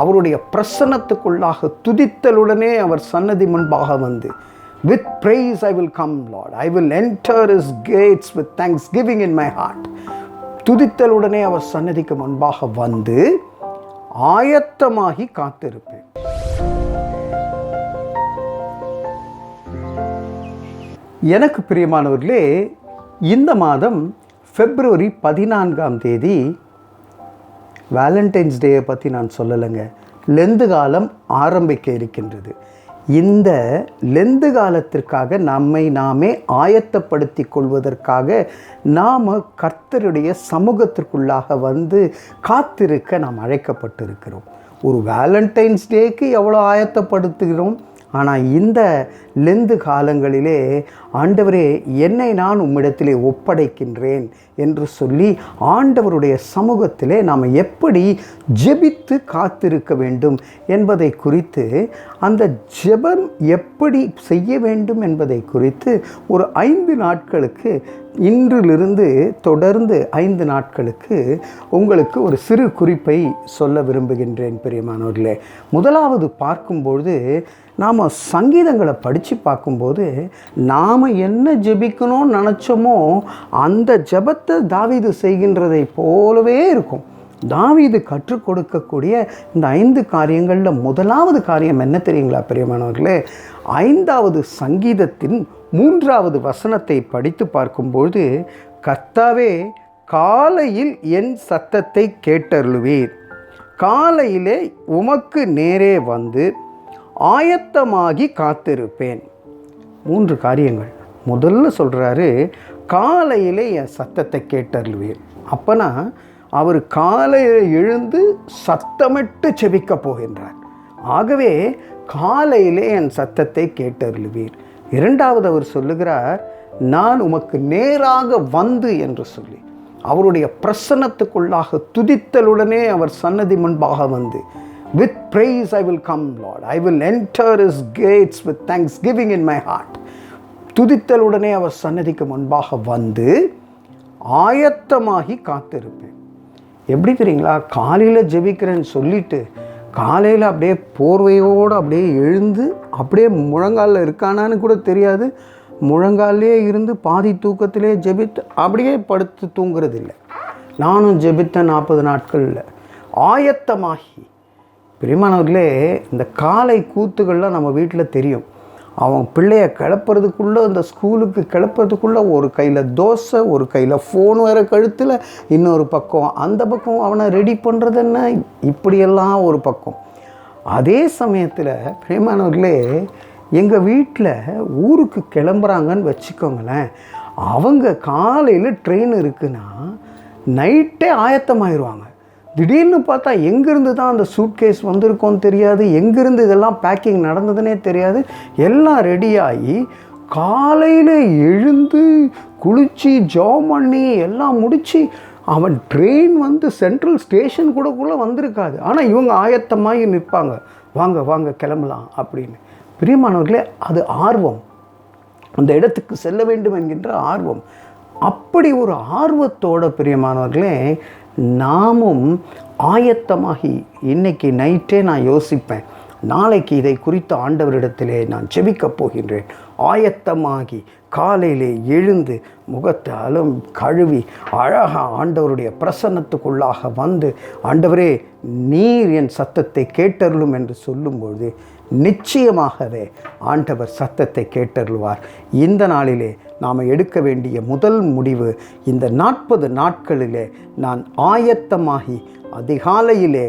அவருடைய பிரசன்னத்துக்குள்ளாக துதித்தலுடனே அவர் சன்னதி முன்பாக வந்து with praise I will come Lord I will enter his gates with thanksgiving in my heart துதித்தலுடனே அவர் சன்னதிக்கு முன்பாக வந்து ஆயத்தமாகி காத்திருப்பேன். எனக்கு பிரியமானவர்களே இந்த மாதம் பிப்ரவரி பதினான்காம் தேதி வேலண்டைன்ஸ் டேயை பற்றி நான் சொல்லலைங்க. லெந்து காலம் ஆரம்பிக்க இருக்கின்றது. இந்த லெந்து காலத்திற்காக நம்மை நாமே ஆயத்தப்படுத்தி கொள்வதற்காக நாம் கர்த்தருடைய சமூகத்திற்குள்ளாக வந்து காத்திருக்க நாம் அழைக்கப்பட்டிருக்கிறோம். ஒரு வேலண்டைன்ஸ் டேக்கு எவ்வளோ ஆயத்தப்படுத்துகிறோம்? ஆனால் இந்த லெந்து காலங்களிலே ஆண்டவரே என்னை நான் உம்மிடத்திலே ஒப்படைக்கின்றேன் என்று சொல்லி ஆண்டவருடைய சமூகத்திலே நாம் எப்படி ஜெபித்து காத்திருக்க வேண்டும் என்பதை குறித்து அந்த ஜெபம் எப்படி செய்ய வேண்டும் என்பதை குறித்து ஒரு ஐந்து நாட்களுக்கு இன்றிலிருந்து தொடர்ந்து ஐந்து நாட்களுக்கு உங்களுக்கு ஒரு சிறு குறிப்பை சொல்ல விரும்புகின்றேன் பிரியமானவர்களே. முதலாவது பார்க்கும்பொழுது நாம் சங்கீதங்களை படித்து பார்க்கும்போது நாம் என்ன ஜெபிக்கணும்னு நினச்சோமோ அந்த ஜெபத்தை தாவிது செய்கின்றதை போலவே இருக்கும். தாவீது கற்றுக் கொடுக்கக்கூடிய இந்த ஐந்து காரியங்களில் முதலாவது காரியம் என்ன தெரியுங்களா பிரியமானவர்களே? ஐந்தாவது சங்கீதத்தின் மூன்றாவது வசனத்தை படித்து பார்க்கும்போது கர்த்தாவே காலையில் என் சத்தத்தை கேட்டருளுவீர். காலையிலே உமக்கு நேரே வந்து ஆயத்தமாகி காத்திருப்பேன். மூன்று காரியங்கள். முதல்ல சொல்கிறாரு காலையிலே என் சத்தத்தை கேட்டருள்வேன். அப்போனா அவர் காலையில் எழுந்து சத்தமிட்டு செபிக்க போகின்றார். ஆகவே காலையிலே என் சத்தத்தை கேட்டருளுவீர் இரண்டாவது அவர் சொல்லுகிறார் நான் உமக்கு நேராக வந்து என்று சொல்லி. அவருடைய பிரசன்னத்துக்குள்ளாக துதித்தலுடனே அவர் சன்னதி முன்பாக வந்து with praise I will come Lord I will enter his gates with thanksgiving in my heart துதித்தலுடனே அவர் சன்னதிக்கு முன்பாக வந்து ஆயத்தமாகி காத்திருப்பேன். எப்படி தெரியுங்களா? காலையில் ஜெபிக்கிறேன்னு சொல்லிட்டு காலையில் அப்படியே போர்வையோடு அப்படியே எழுந்து அப்படியே முழங்காலில் இருக்கானான்னு கூட தெரியாது. முழங்காலே இருந்து பாதி தூக்கத்திலே ஜெபித்து அப்படியே படுத்து தூங்குறது இல்லை நானும் ஜெபித்தேன் நாற்பது நாட்களில் ஆயத்தமாகி பிரியமானவர்களே இந்த காலை கூத்துகள்லாம் நம்ம வீட்டில் தெரியும். அவன் பிள்ளைய கிளப்புறதுக்குள்ளே இந்த ஸ்கூலுக்கு கிளப்புறதுக்குள்ளே ஒரு கையில் தோசை ஒரு கையில் ஃபோன் வேறு கழுத்தில் இன்னொரு பக்கம் அந்த பக்கம் அவனை ரெடி பண்ணுறது என்ன? இப்படியெல்லாம் ஒரு பக்கம். அதே சமயத்தில் பிரியமானவர்களே எங்கள் வீட்டில் ஊருக்கு கிளம்புறாங்கன்னு வச்சுக்கோங்களேன். அவங்க காலையில் ட்ரெயின் இருக்குன்னா நைட்டே ஆயத்தமாயிடுவாங்க திடீர்னு பார்த்தா எங்கேருந்து தான் அந்த சூட்கேஸ் வந்திருக்கோன்னு தெரியாது எங்கேருந்து இதெல்லாம் பேக்கிங் நடந்ததுனே தெரியாது. எல்லாம் ரெடியாகி காலையில் எழுந்து குளித்து ஜாப் பண்ணி எல்லாம் முடித்து அவன் ட்ரெயின் வந்து சென்ட்ரல் ஸ்டேஷன் கூட கூட வந்திருக்காது. ஆனால் இவங்க ஆயத்தமாகி நிற்பாங்க. வாங்க வாங்க கிளம்பலாம் அப்படின்னு. பிரியமானவர்களே அது ஆர்வம். அந்த இடத்துக்கு செல்ல வேண்டும் என்கின்ற ஆர்வம். அப்படி ஒரு ஆர்வத்தோட பிரியமானவர்களே நாமும் ஆயத்தமாகி இன்னைக்கு நைட்டே நான் யோசிப்பேன். நாளைக்கு இதை குறித்த ஆண்டவரிடத்திலே நான் செபிக்கப் போகின்றேன். ஆயத்தமாகி காலையிலே எழுந்து முகத்தை கழுவி அழகாக ஆண்டவருடைய பிரசன்னத்துக்குள்ளாக வந்து ஆண்டவரே நீர் என் சத்தத்தை கேட்டருளும் என்று சொல்லும்பொழுது நிச்சயமாகவே ஆண்டவர் சத்தத்தை கேட்டருள்வார். இந்த நாளிலே நாம் எடுக்க வேண்டிய முதல் முடிவு இந்த நாற்பது நாட்களிலே நான் ஆயத்தமாகி அதிகாலையிலே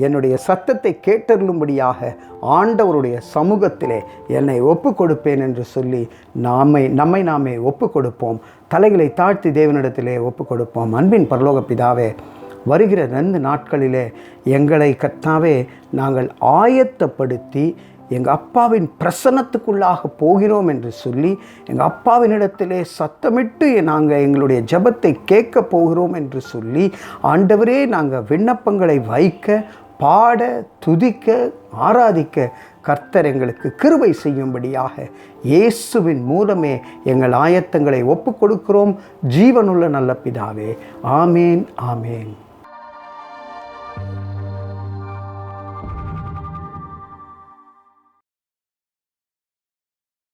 என்னுடைய சத்தத்தை கேட்டருளும்படியாக ஆண்டவருடைய சமூகத்திலே என்னை ஒப்பு கொடுப்பேன் என்று சொல்லி நாமை நம்மை நாமே ஒப்பு கொடுப்போம் தலைகளை தாழ்த்தி தேவனிடத்திலே ஒப்பு கொடுப்போம் அன்பின் பரலோக பிதாவே வருகிற ரெண்டு நாட்களிலே எங்களை கத்தாவே நாங்கள் ஆயத்தப்படுத்தி எங்கள் அப்பாவின் பிரசன்னத்துக்குள்ளாக போகிறோம் என்று சொல்லி எங்கள் அப்பாவினிடத்திலே சத்தமிட்டு நாங்கள் எங்களுடைய ஜெபத்தை கேட்க போகிறோம் என்று சொல்லி ஆண்டவரே நாங்கள் விண்ணப்பங்களை வைக்க பாட துதிக்க ஆராதிக்க கர்த்தர் எங்களுக்கு கிருபை செய்யும்படியாக இயேசுவின் மூலமே எங்கள் ஆயத்தங்களை ஒப்புக் கொடுக்கிறோம். ஜீவனுள்ள நல்ல பிதாவே. ஆமேன் ஆமேன்.